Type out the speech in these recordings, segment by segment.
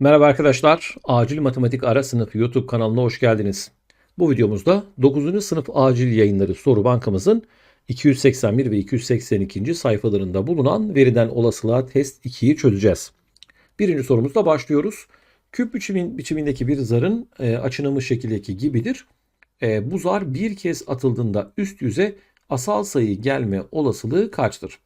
Merhaba arkadaşlar, Acil Matematik Ara Sınıfı YouTube kanalına hoş geldiniz. Bu videomuzda 9. sınıf acil yayınları soru bankamızın 281 ve 282. sayfalarında bulunan veriden olasılığa test 2'yi çözeceğiz. Birinci sorumuzla başlıyoruz. Küp biçimin, biçimindeki bir zarın e, şekildeki gibidir. E, bu zar bir kez atıldığında üst yüze asal sayı gelme olasılığı kaçtır?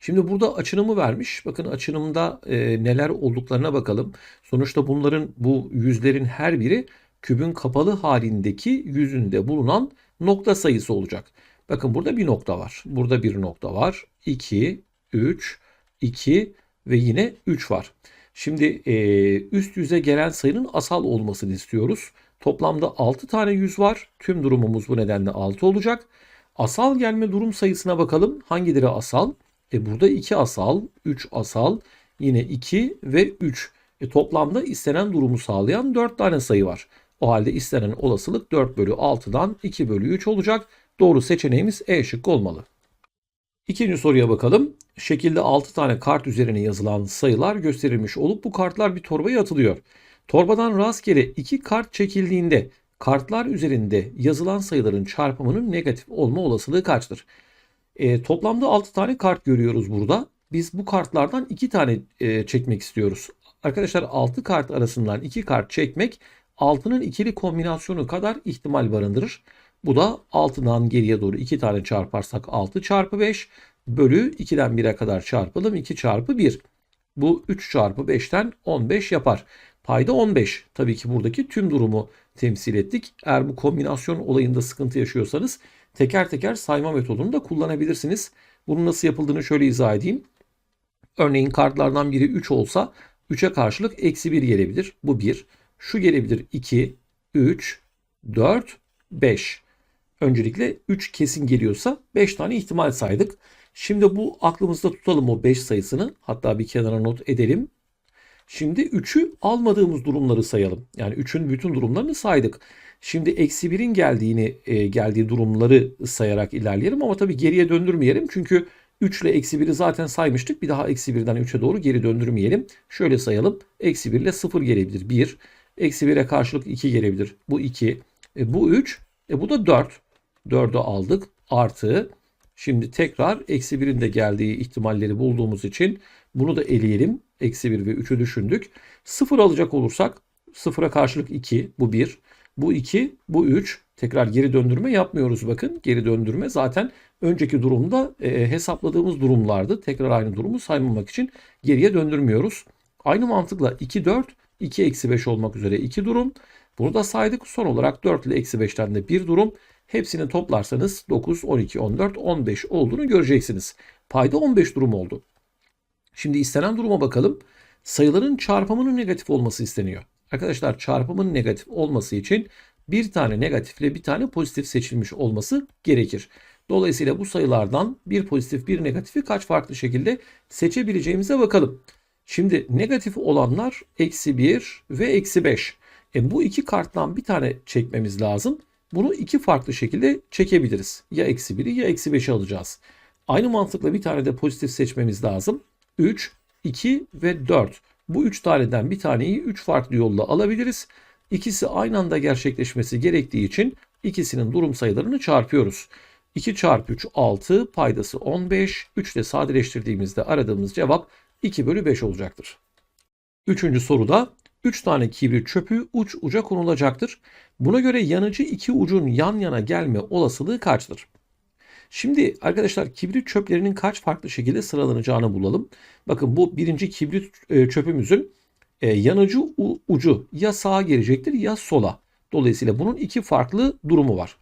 Şimdi burada açınımı vermiş. Bakın açınımda e, neler olduklarına bakalım. Sonuçta bunların bu yüzlerin her biri kübün kapalı halindeki yüzünde bulunan nokta sayısı olacak. Bakın burada bir nokta var. Burada bir nokta var. 2, 3, 2 ve yine 3 var. Şimdi e, üst yüze gelen sayının asal olmasını istiyoruz. Toplamda 6 tane yüz var. Tüm durumumuz bu nedenle 6 olacak. Asal gelme durum sayısına bakalım. Hangileri asal? E burada 2 asal, 3 asal, yine 2 ve 3. E toplamda istenen durumu sağlayan 4 tane sayı var. O halde istenen olasılık 4 bölü 6'dan 2 bölü 3 olacak. Doğru seçeneğimiz E şıkkı olmalı. İkinci soruya bakalım. Şekilde 6 tane kart üzerine yazılan sayılar gösterilmiş olup bu kartlar bir torbaya atılıyor. Torbadan rastgele 2 kart çekildiğinde kartlar üzerinde yazılan sayıların çarpımının negatif olma olasılığı kaçtır? E, toplamda 6 tane kart görüyoruz burada. Biz bu kartlardan 2 tane e, çekmek istiyoruz. Arkadaşlar 6 kart arasından 2 kart çekmek 6'nın ikili kombinasyonu kadar ihtimal barındırır. Bu da 6'dan geriye doğru 2 tane çarparsak 6 çarpı 5 bölü 2'den 1'e kadar çarpalım 2 çarpı 1. Bu 3 çarpı 5'ten 15 yapar. Payda 15. Tabii ki buradaki tüm durumu temsil ettik. Eğer bu kombinasyon olayında sıkıntı yaşıyorsanız teker teker sayma metodunu da kullanabilirsiniz. Bunun nasıl yapıldığını şöyle izah edeyim. Örneğin kartlardan biri 3 olsa 3'e karşılık eksi 1 gelebilir. Bu 1. Şu gelebilir 2, 3, 4, 5. Öncelikle 3 kesin geliyorsa 5 tane ihtimal saydık. Şimdi bu aklımızda tutalım o 5 sayısını. Hatta bir kenara not edelim. Şimdi 3'ü almadığımız durumları sayalım. Yani 3'ün bütün durumlarını saydık. Şimdi eksi 1'in geldiğini e, geldiği durumları sayarak ilerleyelim ama tabii geriye döndürmeyelim. Çünkü 3 ile eksi 1'i zaten saymıştık. Bir daha eksi 1'den 3'e doğru geri döndürmeyelim. Şöyle sayalım. Eksi 1 ile 0 gelebilir. 1. Eksi 1'e karşılık 2 gelebilir. Bu 2. E, bu 3. E, bu da 4. 4'ü aldık. Artı. Şimdi tekrar eksi 1'in de geldiği ihtimalleri bulduğumuz için bunu da eleyelim. Eksi 1 ve 3'ü düşündük. 0 alacak olursak 0'a karşılık 2. Bu 1. Bu 2, bu 3. Tekrar geri döndürme yapmıyoruz bakın. Geri döndürme zaten önceki durumda e, hesapladığımız durumlardı. Tekrar aynı durumu saymamak için geriye döndürmüyoruz. Aynı mantıkla 2, 4, 2 eksi 5 olmak üzere 2 durum. Burada saydık. Son olarak 4 ile eksi 5'ten de bir durum. Hepsini toplarsanız 9, 12, 14, 15 olduğunu göreceksiniz. Payda 15 durum oldu. Şimdi istenen duruma bakalım. Sayıların çarpımının negatif olması isteniyor. Arkadaşlar çarpımın negatif olması için bir tane negatifle bir tane pozitif seçilmiş olması gerekir. Dolayısıyla bu sayılardan bir pozitif bir negatifi kaç farklı şekilde seçebileceğimize bakalım. Şimdi negatif olanlar eksi 1 ve eksi 5. E bu iki karttan bir tane çekmemiz lazım. Bunu iki farklı şekilde çekebiliriz. Ya eksi 1'i ya eksi 5'i alacağız. Aynı mantıkla bir tane de pozitif seçmemiz lazım. 3, 2 ve 4. Bu 3 taneden bir taneyi 3 farklı yolla alabiliriz. İkisi aynı anda gerçekleşmesi gerektiği için ikisinin durum sayılarını çarpıyoruz. 2 çarpı 3 6 paydası 15. 3 ile sadeleştirdiğimizde aradığımız cevap 2 bölü 5 olacaktır. Üçüncü soruda 3 tane kibrit çöpü uç uca konulacaktır. Buna göre yanıcı iki ucun yan yana gelme olasılığı kaçtır? Şimdi arkadaşlar kibrit çöplerinin kaç farklı şekilde sıralanacağını bulalım. Bakın bu birinci kibrit e, çöpümüzün e, yanıcı ucu ya sağa gelecektir ya sola. Dolayısıyla bunun iki farklı durumu var.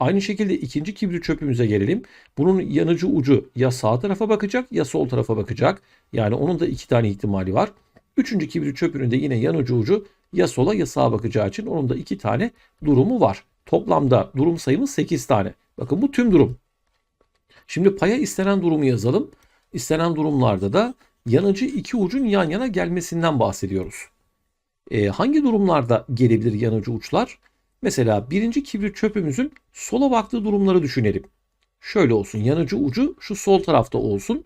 Aynı şekilde ikinci kibrit çöpümüze gelelim. Bunun yanıcı ucu ya sağ tarafa bakacak ya sol tarafa bakacak. Yani onun da iki tane ihtimali var. Üçüncü kibrit çöpünün de yine yanıcı ucu ya sola ya sağa bakacağı için onun da iki tane durumu var. Toplamda durum sayımız 8 tane. Bakın bu tüm durum. Şimdi paya istenen durumu yazalım. İstenen durumlarda da yanıcı iki ucun yan yana gelmesinden bahsediyoruz. E, hangi durumlarda gelebilir yanıcı uçlar? Mesela birinci kibrit çöpümüzün sola baktığı durumları düşünelim. Şöyle olsun yanıcı ucu şu sol tarafta olsun.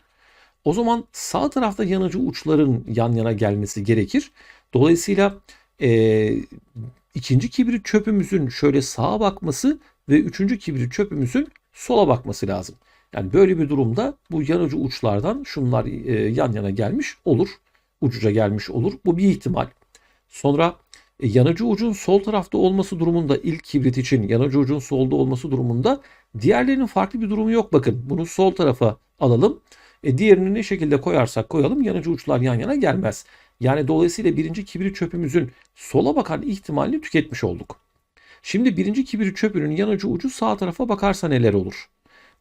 O zaman sağ tarafta yanıcı uçların yan yana gelmesi gerekir. Dolayısıyla e, ikinci kibrit çöpümüzün şöyle sağa bakması ve üçüncü kibrit çöpümüzün sola bakması lazım. Yani böyle bir durumda bu yanıcı uçlardan şunlar e, yan yana gelmiş olur. Ucuca gelmiş olur. Bu bir ihtimal. Sonra e, yanıcı ucun sol tarafta olması durumunda ilk kibrit için yanıcı ucun solda olması durumunda diğerlerinin farklı bir durumu yok. Bakın bunu sol tarafa alalım. E, diğerini ne şekilde koyarsak koyalım yanıcı uçlar yan yana gelmez. Yani dolayısıyla birinci kibrit çöpümüzün sola bakan ihtimalini tüketmiş olduk. Şimdi birinci kibrit çöpünün yanıcı ucu sağ tarafa bakarsa neler olur?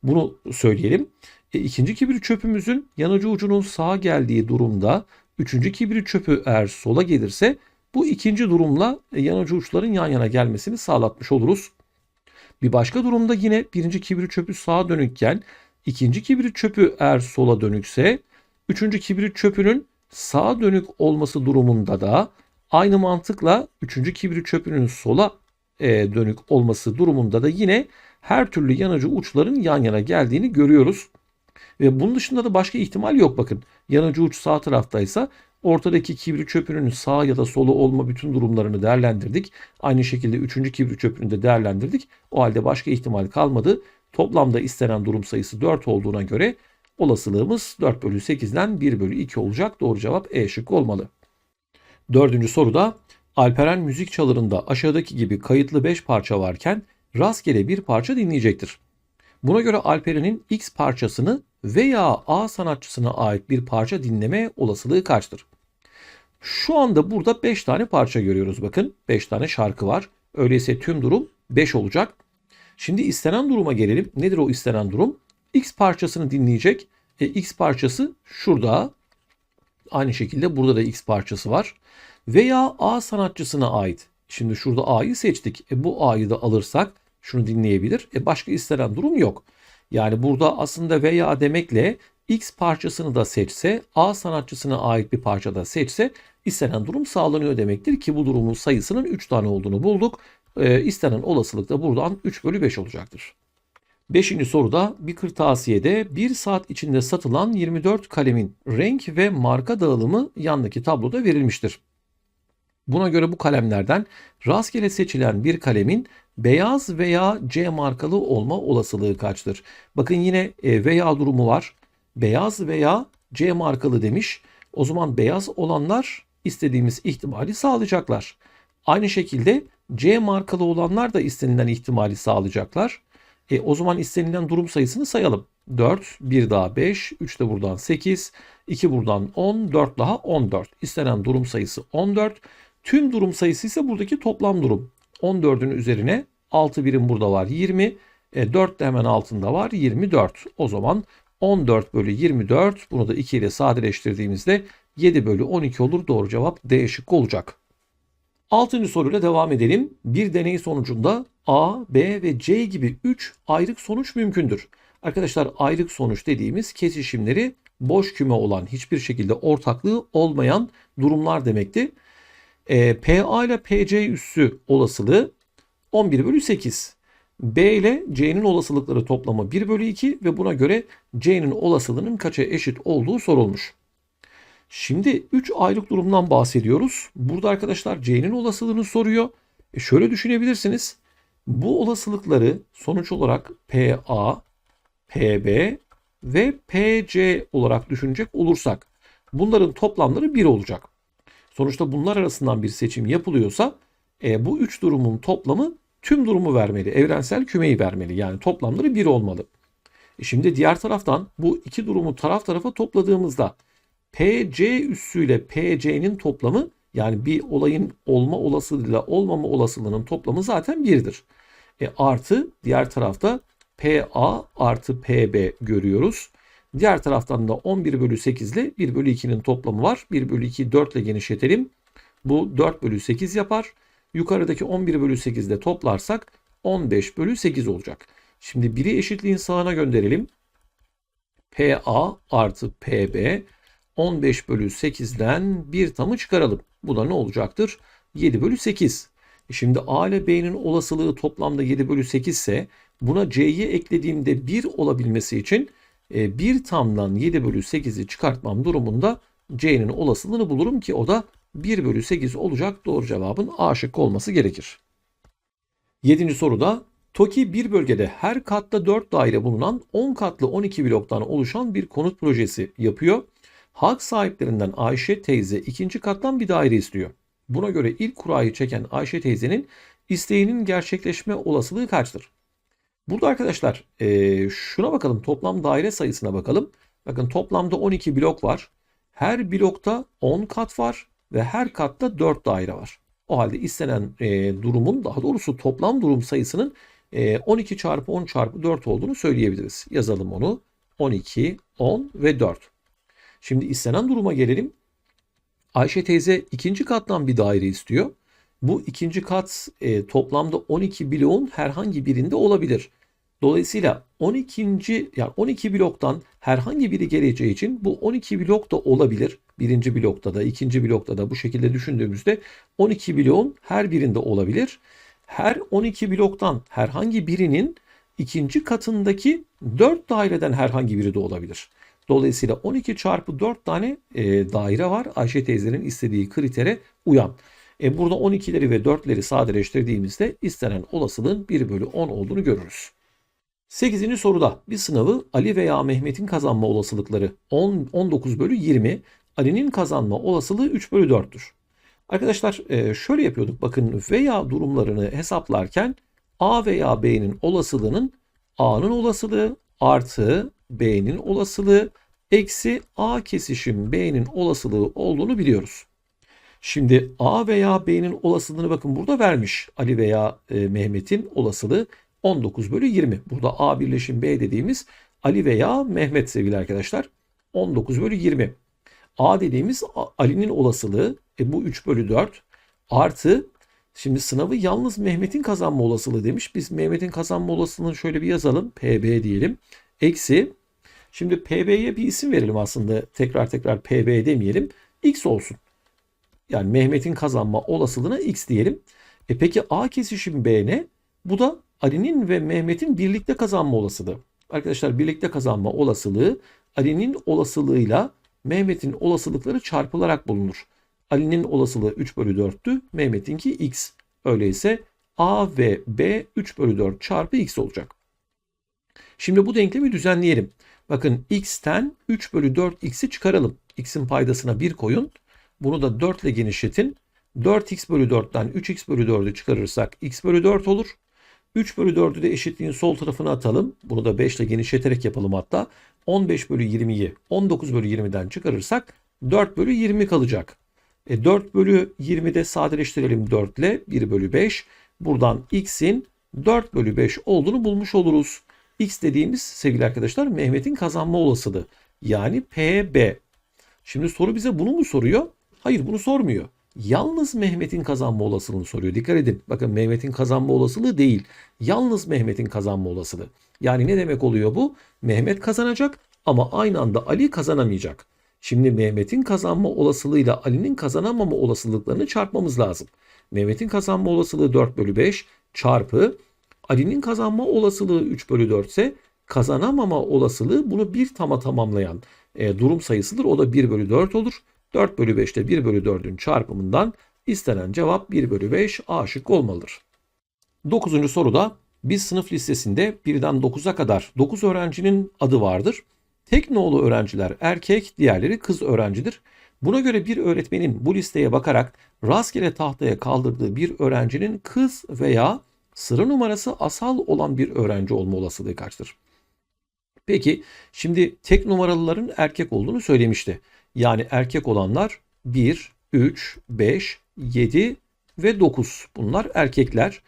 Bunu söyleyelim. E, ikinci kibrit çöpümüzün yanıcı ucunun sağa geldiği durumda üçüncü kibrit çöpü eğer sola gelirse bu ikinci durumla e, yanıcı uçların yan yana gelmesini sağlatmış oluruz. Bir başka durumda yine birinci kibrit çöpü sağa dönükken ikinci kibrit çöpü eğer sola dönükse üçüncü kibrit çöpünün sağa dönük olması durumunda da aynı mantıkla üçüncü kibrit çöpünün sola e, dönük olması durumunda da yine her türlü yanıcı uçların yan yana geldiğini görüyoruz. Ve bunun dışında da başka ihtimal yok bakın. Yanıcı uç sağ taraftaysa ortadaki kibrit çöpünün sağ ya da solu olma bütün durumlarını değerlendirdik. Aynı şekilde üçüncü kibrit çöpünü de değerlendirdik. O halde başka ihtimal kalmadı. Toplamda istenen durum sayısı 4 olduğuna göre olasılığımız 4 bölü 8'den 1 bölü 2 olacak. Doğru cevap E şıkkı olmalı. Dördüncü soruda Alperen müzik çalarında aşağıdaki gibi kayıtlı 5 parça varken rastgele bir parça dinleyecektir. Buna göre Alperen'in X parçasını veya A sanatçısına ait bir parça dinleme olasılığı kaçtır? Şu anda burada 5 tane parça görüyoruz bakın. 5 tane şarkı var. Öyleyse tüm durum 5 olacak. Şimdi istenen duruma gelelim. Nedir o istenen durum? X parçasını dinleyecek. E, X parçası şurada. Aynı şekilde burada da X parçası var. Veya A sanatçısına ait. Şimdi şurada A'yı seçtik. E, bu A'yı da alırsak şunu dinleyebilir. E, başka istenen durum yok. Yani burada aslında veya demekle X parçasını da seçse, A sanatçısına ait bir parça da seçse istenen durum sağlanıyor demektir ki bu durumun sayısının 3 tane olduğunu bulduk. E, istenen olasılık da buradan 3 bölü 5 olacaktır. Beşinci soruda bir kırtasiyede 1 saat içinde satılan 24 kalemin renk ve marka dağılımı yandaki tabloda verilmiştir. Buna göre bu kalemlerden rastgele seçilen bir kalemin beyaz veya C markalı olma olasılığı kaçtır? Bakın yine e, veya durumu var. Beyaz veya C markalı demiş. O zaman beyaz olanlar istediğimiz ihtimali sağlayacaklar. Aynı şekilde C markalı olanlar da istenilen ihtimali sağlayacaklar. E, o zaman istenilen durum sayısını sayalım. 4, 1 daha 5, 3 de buradan 8, 2 buradan 10, 4 daha 14. İstenen durum sayısı 14. Tüm durum sayısı ise buradaki toplam durum. 14'ün üzerine 6 birim burada var 20. E, 4 de hemen altında var 24. O zaman 14 bölü 24 bunu da 2 ile sadeleştirdiğimizde 7 bölü 12 olur. Doğru cevap D şıkkı olacak. Altıncı soruyla devam edelim. Bir deney sonucunda A, B ve C gibi 3 ayrık sonuç mümkündür. Arkadaşlar ayrık sonuç dediğimiz kesişimleri boş küme olan hiçbir şekilde ortaklığı olmayan durumlar demekti. E, PA ile PC üssü olasılığı 11 bölü 8. B ile C'nin olasılıkları toplamı 1 bölü 2 ve buna göre C'nin olasılığının kaça eşit olduğu sorulmuş. Şimdi 3 aylık durumdan bahsediyoruz. Burada arkadaşlar C'nin olasılığını soruyor. E şöyle düşünebilirsiniz. Bu olasılıkları sonuç olarak PA, PB ve PC olarak düşünecek olursak bunların toplamları 1 olacak. Sonuçta bunlar arasından bir seçim yapılıyorsa e, bu üç durumun toplamı tüm durumu vermeli. Evrensel kümeyi vermeli. Yani toplamları 1 olmalı. E şimdi diğer taraftan bu iki durumu taraf tarafa topladığımızda PC üssüyle PC'nin toplamı yani bir olayın olma olasılığıyla olmama olasılığının toplamı zaten 1'dir. E artı diğer tarafta PA artı PB görüyoruz. Diğer taraftan da 11 bölü 8 ile 1 bölü 2'nin toplamı var. 1 bölü 2'yi 4 ile genişletelim. Bu 4 bölü 8 yapar. Yukarıdaki 11 bölü 8 ile toplarsak 15 bölü 8 olacak. Şimdi biri eşitliğin sağına gönderelim. PA artı PB 15 bölü 8'den bir tamı çıkaralım. Bu da ne olacaktır? 7 bölü 8. E şimdi A ile B'nin olasılığı toplamda 7 bölü 8 ise buna C'yi eklediğimde 1 olabilmesi için e, 1 tamdan 7 bölü 8'i çıkartmam durumunda C'nin olasılığını bulurum ki o da 1 bölü 8 olacak. Doğru cevabın A şıkkı olması gerekir. 7. soruda TOKİ bir bölgede her katta 4 daire bulunan 10 katlı 12 bloktan oluşan bir konut projesi yapıyor. Hak sahiplerinden Ayşe teyze ikinci kattan bir daire istiyor. Buna göre ilk kurayı çeken Ayşe teyzenin isteğinin gerçekleşme olasılığı kaçtır? Burada arkadaşlar e, şuna bakalım toplam daire sayısına bakalım. Bakın toplamda 12 blok var. Her blokta 10 kat var ve her katta 4 daire var. O halde istenen e, durumun daha doğrusu toplam durum sayısının e, 12 çarpı 10 çarpı 4 olduğunu söyleyebiliriz. Yazalım onu. 12, 10 ve 4. Şimdi istenen duruma gelelim. Ayşe teyze ikinci kattan bir daire istiyor. Bu ikinci kat e, toplamda 12 bloğun herhangi birinde olabilir. Dolayısıyla 12. yani 12 bloktan herhangi biri geleceği için bu 12 blok da olabilir. Birinci blokta da, ikinci blokta da bu şekilde düşündüğümüzde 12 bloğun her birinde olabilir. Her 12 bloktan herhangi birinin ikinci katındaki 4 daireden herhangi biri de olabilir. Dolayısıyla 12 çarpı 4 tane e, daire var. Ayşe teyzenin istediği kritere uyan. E, burada 12'leri ve 4'leri sadeleştirdiğimizde istenen olasılığın 1 bölü 10 olduğunu görürüz. 8. soruda bir sınavı Ali veya Mehmet'in kazanma olasılıkları 10, 19 bölü 20. Ali'nin kazanma olasılığı 3 bölü 4'tür. Arkadaşlar e, şöyle yapıyorduk bakın veya durumlarını hesaplarken A veya B'nin olasılığının A'nın olasılığı artı B'nin olasılığı eksi A kesişim B'nin olasılığı olduğunu biliyoruz. Şimdi A veya B'nin olasılığını bakın burada vermiş. Ali veya e, Mehmet'in olasılığı 19 bölü 20. Burada A birleşim B dediğimiz Ali veya Mehmet sevgili arkadaşlar. 19 bölü 20. A dediğimiz Ali'nin olasılığı e, bu 3 bölü 4 artı şimdi sınavı yalnız Mehmet'in kazanma olasılığı demiş. Biz Mehmet'in kazanma olasılığını şöyle bir yazalım. PB diyelim. Eksi şimdi PB'ye bir isim verelim aslında. Tekrar tekrar PB demeyelim. X olsun. Yani Mehmet'in kazanma olasılığına X diyelim. E peki A kesişim B ne? Bu da Ali'nin ve Mehmet'in birlikte kazanma olasılığı. Arkadaşlar birlikte kazanma olasılığı Ali'nin olasılığıyla Mehmet'in olasılıkları çarpılarak bulunur. Ali'nin olasılığı 3 bölü 4'tü. Mehmet'inki x. Öyleyse A ve B 3 bölü 4 çarpı x olacak. Şimdi bu denklemi düzenleyelim. Bakın x'ten 3 bölü 4x'i çıkaralım. x'in paydasına 1 koyun. Bunu da 4 ile genişletin. 4x bölü 4'ten 3x bölü 4'ü çıkarırsak x bölü 4 olur. 3 bölü 4'ü de eşitliğin sol tarafına atalım. Bunu da 5 ile genişleterek yapalım hatta. 15 bölü 20'yi 19 bölü 20'den çıkarırsak 4 bölü 20 kalacak. E 4 bölü 20'de sadeleştirelim 4 ile 1 bölü 5. Buradan x'in 4 bölü 5 olduğunu bulmuş oluruz. X dediğimiz sevgili arkadaşlar Mehmet'in kazanma olasılığı. Yani PB. Şimdi soru bize bunu mu soruyor? Hayır bunu sormuyor. Yalnız Mehmet'in kazanma olasılığını soruyor. Dikkat edin. Bakın Mehmet'in kazanma olasılığı değil. Yalnız Mehmet'in kazanma olasılığı. Yani ne demek oluyor bu? Mehmet kazanacak ama aynı anda Ali kazanamayacak. Şimdi Mehmet'in kazanma olasılığıyla Ali'nin kazanamama olasılıklarını çarpmamız lazım. Mehmet'in kazanma olasılığı 4 bölü 5 çarpı Ali'nin kazanma olasılığı 3 bölü 4 ise kazanamama olasılığı bunu bir tama tamamlayan e, durum sayısıdır. O da 1 bölü 4 olur. 4 bölü 5 ile 1 bölü 4'ün çarpımından istenen cevap 1 bölü 5 A şıkkı olmalıdır. 9. soruda bir sınıf listesinde 1'den 9'a kadar 9 öğrencinin adı vardır. Tek nolu öğrenciler erkek, diğerleri kız öğrencidir. Buna göre bir öğretmenin bu listeye bakarak rastgele tahtaya kaldırdığı bir öğrencinin kız veya sıra numarası asal olan bir öğrenci olma olasılığı kaçtır? Peki şimdi tek numaralıların erkek olduğunu söylemişti. Yani erkek olanlar 1, 3, 5, 7 ve 9. Bunlar erkekler.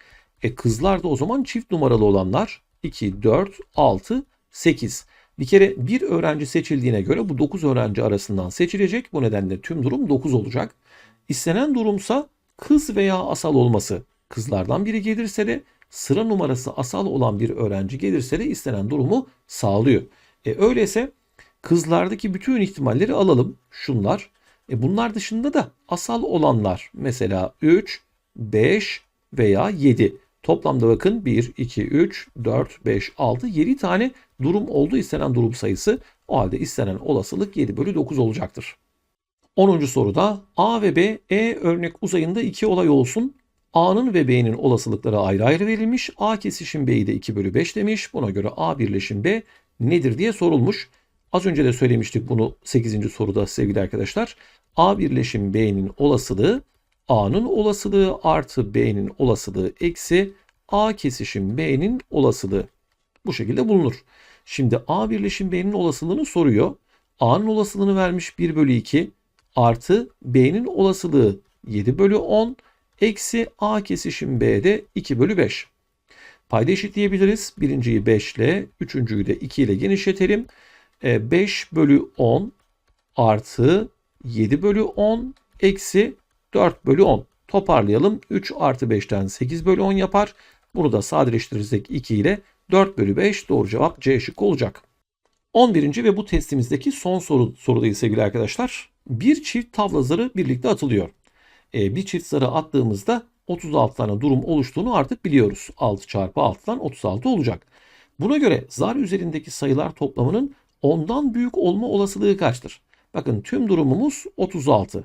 E kızlar da o zaman çift numaralı olanlar 2, 4, 6, 8. Bir kere bir öğrenci seçildiğine göre bu 9 öğrenci arasından seçilecek. Bu nedenle tüm durum 9 olacak. İstenen durumsa kız veya asal olması. Kızlardan biri gelirse de sıra numarası asal olan bir öğrenci gelirse de istenen durumu sağlıyor. E öyleyse kızlardaki bütün ihtimalleri alalım. Şunlar. E bunlar dışında da asal olanlar mesela 3, 5 veya 7. Toplamda bakın 1, 2, 3, 4, 5, 6, 7 tane durum oldu istenen durum sayısı. O halde istenen olasılık 7 bölü 9 olacaktır. 10. soruda A ve B E örnek uzayında iki olay olsun. A'nın ve B'nin olasılıkları ayrı ayrı verilmiş. A kesişim B'yi de 2 bölü 5 demiş. Buna göre A birleşim B nedir diye sorulmuş. Az önce de söylemiştik bunu 8. soruda sevgili arkadaşlar. A birleşim B'nin olasılığı A'nın olasılığı artı B'nin olasılığı eksi A kesişim B'nin olasılığı. Bu şekilde bulunur. Şimdi A birleşim B'nin olasılığını soruyor. A'nın olasılığını vermiş 1 bölü 2 artı B'nin olasılığı 7 bölü 10 eksi A kesişim B'de 2 bölü 5. Payda eşitleyebiliriz. Birinciyi 5 ile, üçüncüyü de 2 ile genişletelim. 5 bölü 10 artı 7 bölü 10 eksi 4 bölü 10. Toparlayalım. 3 artı 5'ten 8 bölü 10 yapar. Bunu da sadeleştirirsek 2 ile 4 bölü 5 doğru cevap C şıkkı olacak. 11. ve bu testimizdeki son soru, sorudayız sevgili arkadaşlar. Bir çift tavla zarı birlikte atılıyor. E, bir çift zarı attığımızda 36 tane durum oluştuğunu artık biliyoruz. 6 çarpı 6'dan 36 olacak. Buna göre zar üzerindeki sayılar toplamının 10'dan büyük olma olasılığı kaçtır? Bakın tüm durumumuz 36.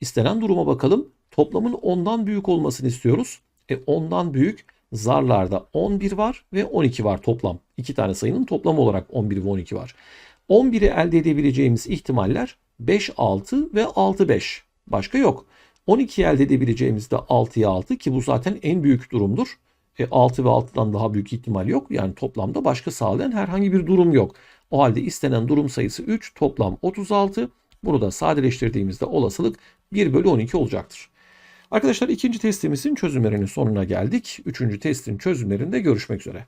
İstenen duruma bakalım. Toplamın 10'dan büyük olmasını istiyoruz. E 10'dan büyük zarlarda 11 var ve 12 var toplam. İki tane sayının toplamı olarak 11 ve 12 var. 11'i elde edebileceğimiz ihtimaller 5, 6 ve 6, 5. Başka yok. 12'yi elde edebileceğimiz de 6'ya 6 ki bu zaten en büyük durumdur. E 6 ve 6'dan daha büyük ihtimal yok. Yani toplamda başka sağlayan herhangi bir durum yok. O halde istenen durum sayısı 3, toplam 36. Bunu da sadeleştirdiğimizde olasılık 1 bölü 12 olacaktır. Arkadaşlar ikinci testimizin çözümlerinin sonuna geldik. Üçüncü testin çözümlerinde görüşmek üzere.